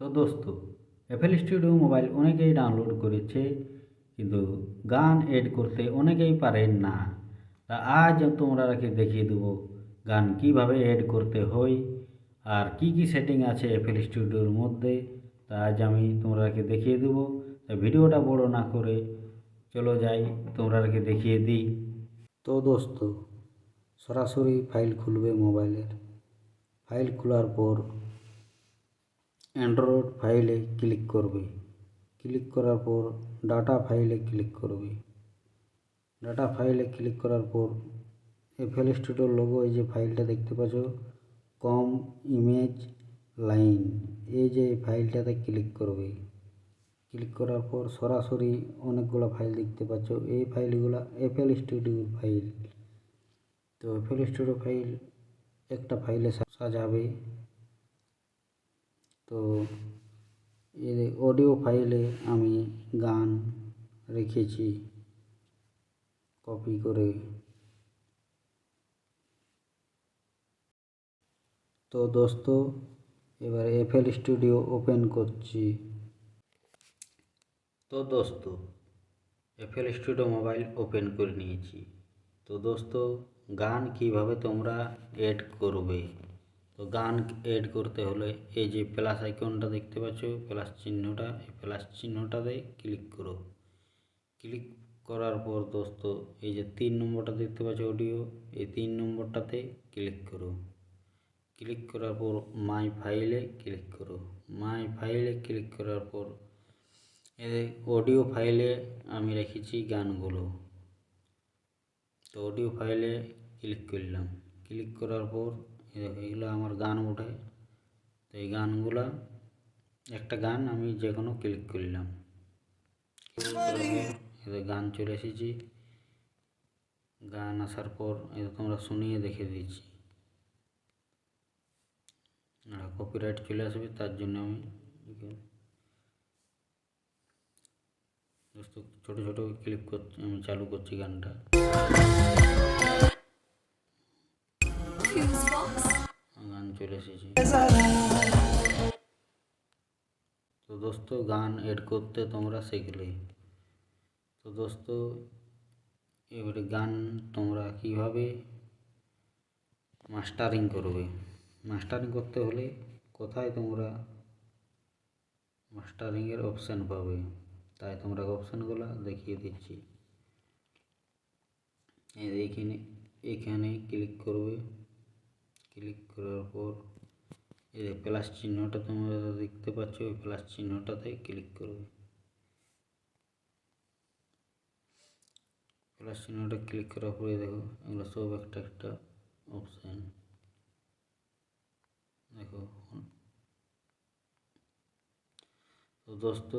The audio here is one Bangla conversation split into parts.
তো দোস্ত এফএল স্টুডিও মোবাইল অনেকেই ডাউনলোড করেছে, কিন্তু গান এড করতে অনেকেই পারেন না। তা আজ তোমরা তোমরাকে দেখিয়ে দেবো গান কীভাবে এড করতে হয় আর কি কি সেটিং আছে এফএল স্টুডিওর মধ্যে। তা আজ আমি তোমরাকে দেখিয়ে দেবো। তা ভিডিওটা বড় না করে চলো যাই তোমরাকে দেখিয়ে দিই। তো দোস্ত, সরাসরি ফাইল খুলবে মোবাইলের ফাইল খোলার পর অ্যান্ড্রয়েড ফাইলে ক্লিক করবে। ক্লিক করার পর ডাটা ফাইলে ক্লিক করবে। ডাটা ফাইলে ক্লিক করার পর এফএল স্টুডিওর লোগো এই যে ফাইলটা দেখতে পাচ্ছ কম ইমেজ লাইন এই যে ফাইলটাতে ক্লিক করবে। ক্লিক করার পর সরাসরি অনেকগুলো ফাইল দেখতে পাচ্ছ, এই ফাইলগুলো এফএল স্টুডিওর ফাইল। তো এফএল স্টুডিও ফাইল একটা ফাইলে সাজাবে। তো এর অডিও ফাইলে আমি গান রেখেছি কপি করে। তো দোস্ত, এবার এফএল স্টুডিও ওপেন করছি। তো দোস্ত এফএল স্টুডিও মোবাইল ওপেন করে নিয়েছি। তো দোস্ত, গান কীভাবে তোমরা এড করবে? তো গান এড করতে হলে এই যে প্লাস আইকনটা দেখতে পাচ্ছ প্লাস চিহ্নটা, এই প্লাস চিহ্নটাতে ক্লিক করো। ক্লিক করার পর দোস্ত, এই যে তিন নম্বরটা দেখতে পাচ্ছ অডিও এই তিন নম্বরটাতে ক্লিক করো। ক্লিক করার পর মাই ফাইলে ক্লিক করো। মাই ফাইলে ক্লিক করার পর এই অডিও ফাইলে আমি রেখেছি গানগুলো। তো অডিও ফাইলে ক্লিক করলাম। ক্লিক করার পর এগুলো আমার গান ওঠে। তো এই গানগুলো, একটা গান আমি যে কোনো ক্লিক করলাম। এদের গান চলে এসেছি। গান আসার পর এটা তোমরা শুনিয়ে দেখে দিচ্ছি কপিরাইট চলে আসবে, তার জন্য আমি দোস্ত, ছোটো ছোটো ক্লিপ করছি, আমি চালু করছি গানটা। চলে এসেছে। তো দোস্ত, গান এড করতে তোমরা শিখলে। তো দোস্ত, এবারে গান তোমরা কীভাবে মাস্টারিং করবে? মাস্টারিং করতে হলে কোথায় তোমরা মাস্টারিংয়ের অপশান পাবে? তাই তোমরা অপশানগুলো দেখিয়ে দিচ্ছি। এইখানে এখানে ক্লিক করবে। ক্লিক করার পর, এই যে প্লাস চিহ্নটা তোমরা দেখতে পাচ্ছ, ওই প্লাস চিহ্নটাতে ক্লিক করবে। প্লাস চিহ্নটা ক্লিক করার পরে দেখো, এগুলো সব একটা একটা অপশান দেখো, তো দোস্ত,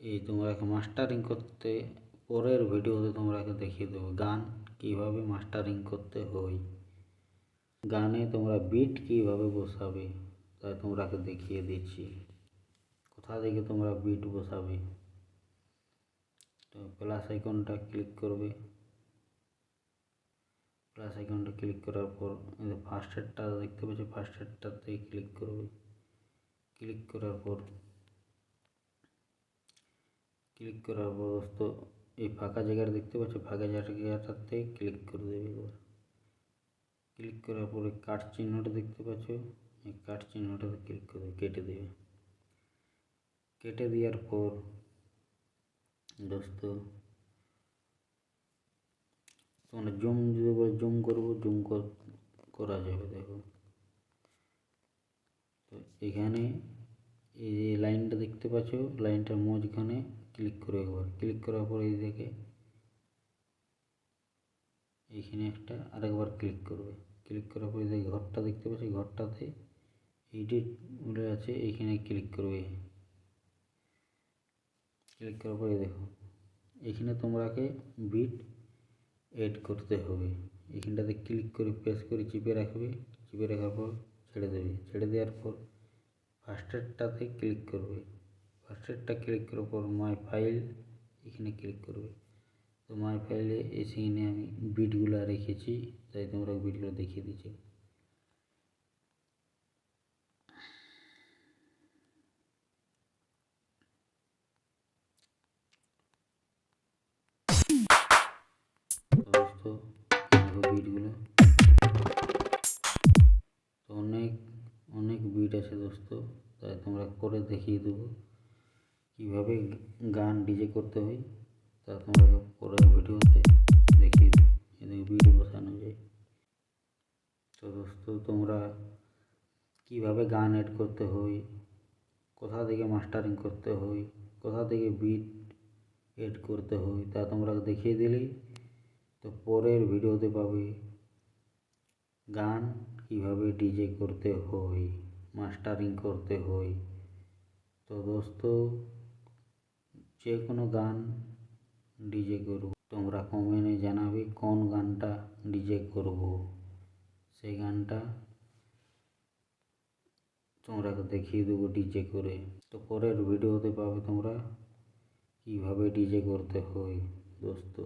এই তোমরাকে মাস্টারিং করতে, পরের ভিডিওতে তোমরাকে দেখিয়ে দেবো গান, কীভাবে মাস্টারিং করতে হয়। গানে তোমরা বিট কীভাবে বসাবে তাই তোমরাকে দেখিয়ে দিচ্ছি। কোথা থেকে তোমরা বিট বসাবে? তো প্লাস আইকনটা ক্লিক করবে। প্লাস আইকনটা ক্লিক করার পর ফার্স্ট হেডটা দেখতে পাচ্ছ ফার্স্ট হেডটাতে ক্লিক করবে। ক্লিক করার পর ক্লিক করার পর দোস্ত, এই ফাঁকা জায়গাটা দেখতে পাচ্ছ? ফাঁকা জায়গাটাতে ক্লিক করে দেবে এবার। ক্লিক করার পরে কাট চিহ্নটা দেখতে পাচ্ছ? এই কাট চিহ্নটাতে ক্লিক করে কেটে দেবে। কেটে দেওয়ার পর দোস্ত, তোমরা জুম, যদি বলে জুম করব, জুম করা যাবে, দেখো। তো এখানে এই যে লাইনটা দেখতে পাচ্ছ, লাইনটার মাঝখানে ক্লিক করে ক্লিক করার পর এই দেখে এইখানে একটা আরেকবার ক্লিক করবে। ক্লিক করার পরে দেখে ঘরটা দেখতে পাচ্ছি, ঘরটাতে এডিট বলে আছে এইখানে ক্লিক করবে। ক্লিক করার পরে দেখো, এখানে তোমাকে বিট এড করতে হবে। এখানটাতে ক্লিক করে প্রেস করে চিপে রাখবে। চিপে রাখার পর ছেড়ে দেবে। ছেড়ে দেওয়ার পর ফার্স্টেরটাতে ক্লিক করবে। ফার্স্টেরটা ক্লিক করার পর মাই ফাইল এখানে ক্লিক করবে। তোমার ফাইলে এসিনে আমি বিটগুলো রেখেছি, তাই তোমরা বিটগুলো দেখিয়ে দিচ্ছি। বিটগুলো তো অনেক অনেক বিট আছে দোস্ত, তাই তোমরা করে দেখিয়ে দেবো। কীভাবে গান ডিজে করতে হয় তা তোমরা পরের ভিডিওতে দেখিয়ে এদিকে বিট বসানো যায়। তো দোস্ত, তোমরা কীভাবে গান এড করতে হয়? কোথা থেকে মাস্টারিং করতে হয়? কোথা থেকে বিট এড করতে হয়? তা তোমরা দেখিয়ে দিলেই তো পরের ভিডিওতে পাবে গান কীভাবে ডিজে করতে হয় মাস্টারিং করতে হয়। তো দোস্ত যে কোনো গান ডিজে করব। তোমরা কমেন্টে জানাবে কোন গানটা ডিজে করব। সেই গানটা তোমরা দেখিয়ে দেবো ডিজে করে। তো পরের ভিডিওতে পাবে তোমরা কীভাবে ডিজে করতে হয়, দোস্ত।